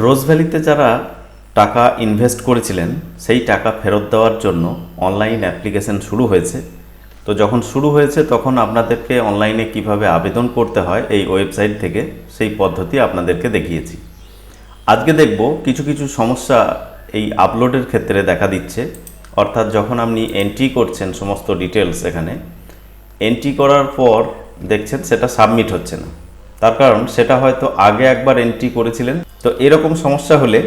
রোজ ভ্যালিতে যারা টাকা ইনভেস্ট করেছিলেন, সেই টাকা ফেরত দেওয়ার জন্য অনলাইন অ্যাপ্লিকেশন শুরু হয়েছে। তো যখন শুরু হয়েছে, তখন আপনাদেরকে অনলাইনে কীভাবে আবেদন করতে হয় এই ওয়েবসাইট থেকে, সেই পদ্ধতি আপনাদেরকে দেখিয়েছি। আজকে দেখব কিছু কিছু সমস্যা এই আপলোডের ক্ষেত্রে দেখা দিচ্ছে। অর্থাৎ যখন আপনি এন্ট্রি করছেন সমস্ত ডিটেলস এখানে এন্ট্রি করার পর দেখছেন সেটা সাবমিট হচ্ছে না। তার কারণ সেটা হয়তো আগে একবার এন্ট্রি করেছিলেন তো এরকম সমস্যা হলে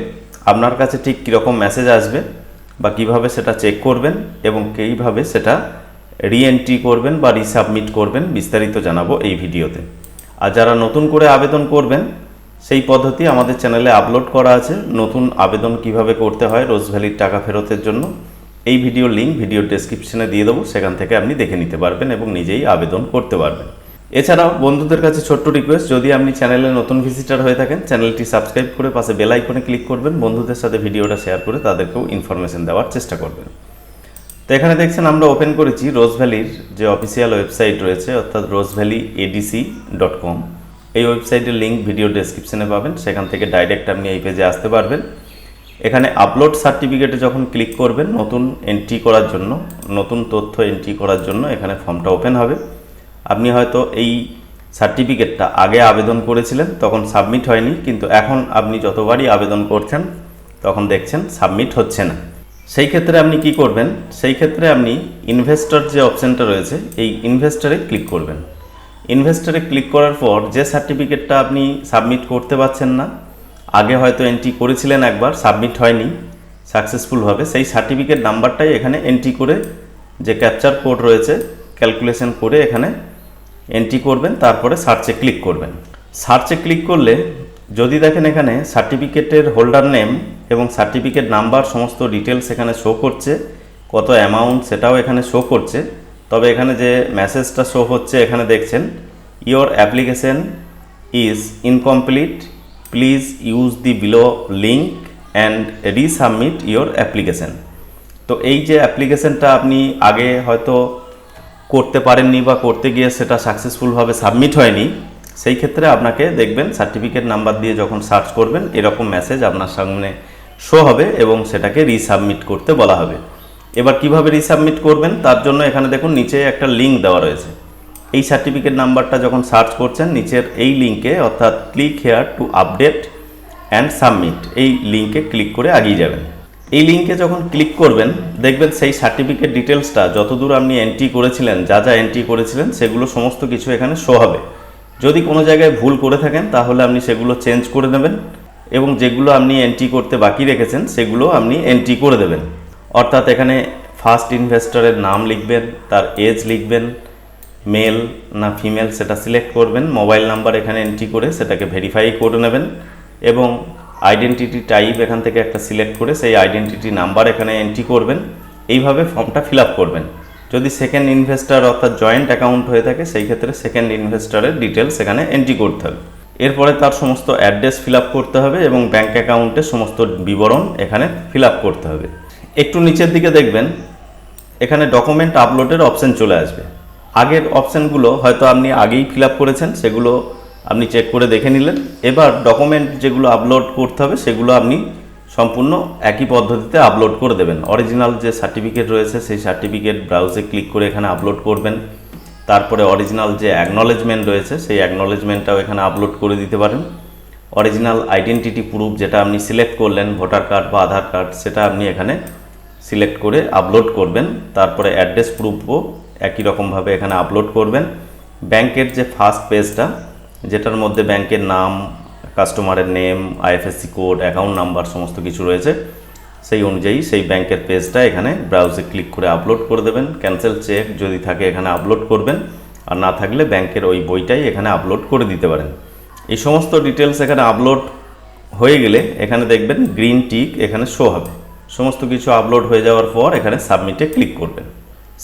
আপনার কাছে ঠিক কীরকম মেসেজ আসবে বা কীভাবে সেটা চেক করবেন এবং কীভাবে সেটা রিএন্ট্রি করবেন বা রিসাবমিট করবেন বিস্তারিত জানাব এই ভিডিওতে। আর যারা নতুন করে আবেদন করবেন, সেই পদ্ধতি আমাদের চ্যানেলে আপলোড করা আছে। নতুন আবেদন কীভাবে করতে হয়, রোজ ভ্যালির টাকা ফেরতের জন্য। এই ভিডিওর লিঙ্ক ভিডিও ডেসক্রিপশনে দিয়ে দেবো। সেখান থেকে আপনি দেখে নিতে পারবেন এবং নিজেই আবেদন করতে পারবেন। এছাড়াও বন্ধুদের কাছে ছোট্ট রিকোয়েস্ট যদি আপনি চ্যানেলে নতুন ভিজিটার হয়ে থাকেন চ্যানেলটি সাবস্ক্রাইব করে পাশে বেল আইকনে ক্লিক করবেন, বন্ধুদের সাথে ভিডিওটা শেয়ার করে তাদেরকেও ইনফরমেশন দেওয়ার চেষ্টা করবেন। তো এখানে দেখছেন, আমরা ওপেন করেছি রোজ ভ্যালির যে অফিসিয়াল ওয়েবসাইট রয়েছে, অর্থাৎ Rose Valley ADC dot com এই ওয়েবসাইটের লিঙ্ক ভিডিও ডেসক্রিপশনে পাবেন, সেখান থেকে ডাইরেক্ট আপনি এই পেজে আসতে পারবেন। এখানে আপলোড সার্টিফিকেটে যখন ক্লিক করবেন, নতুন এন্ট্রি করার জন্য, নতুন তথ্য এন্ট্রি করার জন্য এখানে ফর্মটা ওপেন হবে। আপনি হয়তো এই সার্টিফিকেটটা আগে আবেদন করেছিলেন, তখন সাবমিট হয়নি, কিন্তু এখন আপনি যতবারই আবেদন করছেন, তখন দেখছেন সাবমিট হচ্ছে না। সেই ক্ষেত্রে আপনি কি করবেন? সেই ক্ষেত্রে আপনি ইনভেস্টর যে অপশানটা রয়েছে, এই ইনভেস্টরে ক্লিক করবেন। ইনভেস্টরে ক্লিক করার পর যে সার্টিফিকেটটা আপনি সাবমিট করতে পারছেন না, আগে হয়তো এন্ট্রি করেছিলেন একবার সাবমিট হয়নি সাকসেসফুলভাবে সেই সার্টিফিকেট নাম্বারটাই এখানে এন্ট্রি করে যে ক্যাপচার কোড রয়েছে ক্যালকুলেশন করে এখানে এন্ট্রি করবেন, তারপরে সার্চে ক্লিক করবেন। সার্চে ক্লিক করলে যদি দেখেন এখানে সার্টিফিকেটের হোল্ডার নেম এবং সার্টিফিকেট নাম্বার সমস্ত ডিটেলস এখানে শো করছে, কত অ্যামাউন্ট সেটাও এখানে শো করছে। তবে এখানে যে মেসেজটা শো হচ্ছে, এখানে দেখছেন your application is incomplete please use the below link and resubmit your application তো এই যে অ্যাপ্লিকেশনটা আপনি আগে হয়তো করতে পারেননি বা করতে গিয়ে সেটা সাকসেসফুলভাবে সাবমিট হয়নি, সেই ক্ষেত্রে আপনাকে দেখবেন সার্টিফিকেট নাম্বার দিয়ে যখন সার্চ করবেন, এরকম মেসেজ আপনার সামনে শো হবে এবং সেটাকে রিসাবমিট করতে বলা হবে। এবার কীভাবে রিসাবমিট করবেন, তার জন্য এখানে দেখুন নিচে একটা লিঙ্ক দেওয়া রয়েছে। এই সার্টিফিকেট নাম্বারটা যখন সার্চ করছেন, নিচের এই লিঙ্কে অর্থাৎ click here to update and submit এই লিঙ্কে ক্লিক করে আগিয়ে যাবেন। এই লিঙ্কে যখন ক্লিক করবেন, দেখবেন সেই সার্টিফিকেট ডিটেলসটা যতদূর আপনি এন্ট্রি করেছিলেন, যা যা এন্ট্রি করেছিলেন, সেগুলো সমস্ত কিছু এখানে শো হবে। যদি কোনো জায়গায় ভুল করে থাকেন, তাহলে আপনি সেগুলো চেঞ্জ করে নেবেন এবং যেগুলো আপনি এন্ট্রি করতে বাকি রেখেছেন, সেগুলো আপনি এন্ট্রি করে দেবেন। অর্থাৎ এখানে ফার্স্ট ইনভেস্টরের নাম লিখবেন, তার এজ লিখবেন মেল না ফিমেল সেটা সিলেক্ট করবেন মোবাইল নাম্বার এখানে এন্ট্রি করে সেটাকে ভেরিফাই করে নেবেন এবং আইডেন্টিটি টাইপ এখান থেকে একটা সিলেক্ট করে সেই আইডেন্টিটি নাম্বার এখানে এন্ট্রি করবেন। এইভাবে ফর্মটা ফিল করবেন। যদি সেকেন্ড ইনভেস্টার অর্থাৎ জয়েন্ট অ্যাকাউন্ট হয়ে থাকে, সেই ক্ষেত্রে সেকেন্ড ইনভেস্টারের ডিটেলস এখানে এন্ট্রি করতে হবে। এরপরে তার সমস্ত অ্যাড্রেস ফিল করতে হবে এবং ব্যাঙ্ক অ্যাকাউন্টের সমস্ত বিবরণ এখানে ফিল করতে হবে। একটু নিচের দিকে দেখবেন, এখানে ডকুমেন্ট আপলোডের অপশান চলে আসবে। আগের অপশানগুলো হয়তো আপনি আগেই ফিল করেছেন, সেগুলো আপনি চেক করে দেখে নিলেন। এবার ডকুমেন্ট যেগুলো আপলোড করতে হবে, সেগুলো আপনি সম্পূর্ণ একই পদ্ধতিতে আপলোড করে দেবেন। অরিজিনাল যে সার্টিফিকেট রয়েছে, সেই সার্টিফিকেট ব্রাউজে ক্লিক করে এখানে আপলোড করবেন। তারপরে অরিজিনাল যে অ্যাকনলেজমেন্ট রয়েছে, সেই অ্যাকনলেজমেন্টটাও এখানে আপলোড করে দিতে পারেন। অরিজিনাল আইডেন্টিটি প্রুফ যেটা আপনি সিলেক্ট করলেন ভোটার কার্ড বা আধার কার্ড সেটা আপনি এখানে সিলেক্ট করে আপলোড করবেন। তারপরে অ্যাড্রেস প্রুফও একই রকমভাবে এখানে আপলোড করবেন। ব্যাংকের যে ফার্স্ট পেজটা যেটার মধ্যে ব্যাংকের নাম কাস্টমারের name IFSC code account number সমস্ত কিছু রয়েছে, সেই অনুযায়ী সেই ব্যাংকের পেজটা এখানে ব্রাউজে ক্লিক করে আপলোড করে দেবেন। ক্যান্সেল চেক যদি থাকে এখানে আপলোড করবেন, আর না থাকলে ব্যাংকের ওই বইটাই এখানে আপলোড করে দিতে পারেন। এই সমস্ত ডিটেলস এখানে আপলোড হয়ে গেলে এখানে দেখবেন গ্রিন টিক এখানে শো হবে। সমস্ত কিছু আপলোড হয়ে যাওয়ার পর এখানে সাবমিটে ক্লিক করবেন।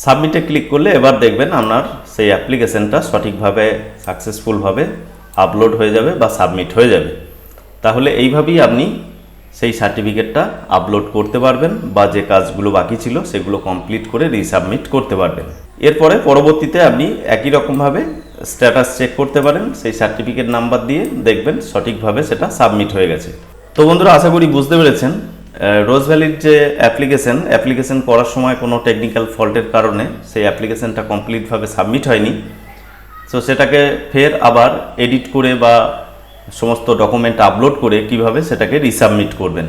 সাবমিটে ক্লিক করলে এবার দেখবেন আপনার সেই অ্যাপ্লিকেশনটা সঠিকভাবে সাকসেসফুলভাবে আপলোড হয়ে যাবে বা সাবমিট হয়ে যাবে। তাহলে এইভাবেই আপনি সেই সার্টিফিকেটটা আপলোড করতে পারবেন বা যে কাজগুলো বাকি ছিল সেগুলো কমপ্লিট করে রিসাবমিট করতে পারবেন। এরপরে পরবর্তীতে আপনি একই রকমভাবে স্ট্যাটাস চেক করতে পারেন, সেই সার্টিফিকেট নাম্বার দিয়ে দেখবেন সঠিকভাবে সেটা সাবমিট হয়ে গেছে। তো বন্ধুরা, আশা করি বুঝতে পেরেছেন রোজ ভ্যালির যে অ্যাপ্লিকেশন অ্যাপ্লিকেশন করার সময় কোনো টেকনিক্যাল ফল্টের কারণে সেই অ্যাপ্লিকেশনটা কমপ্লিটভাবে সাবমিট হয়নি। তো সেটাকে ফের আবার এডিট করে বা সমস্ত ডকুমেন্ট আপলোড করে কীভাবে সেটাকে রিসাবমিট করবেন।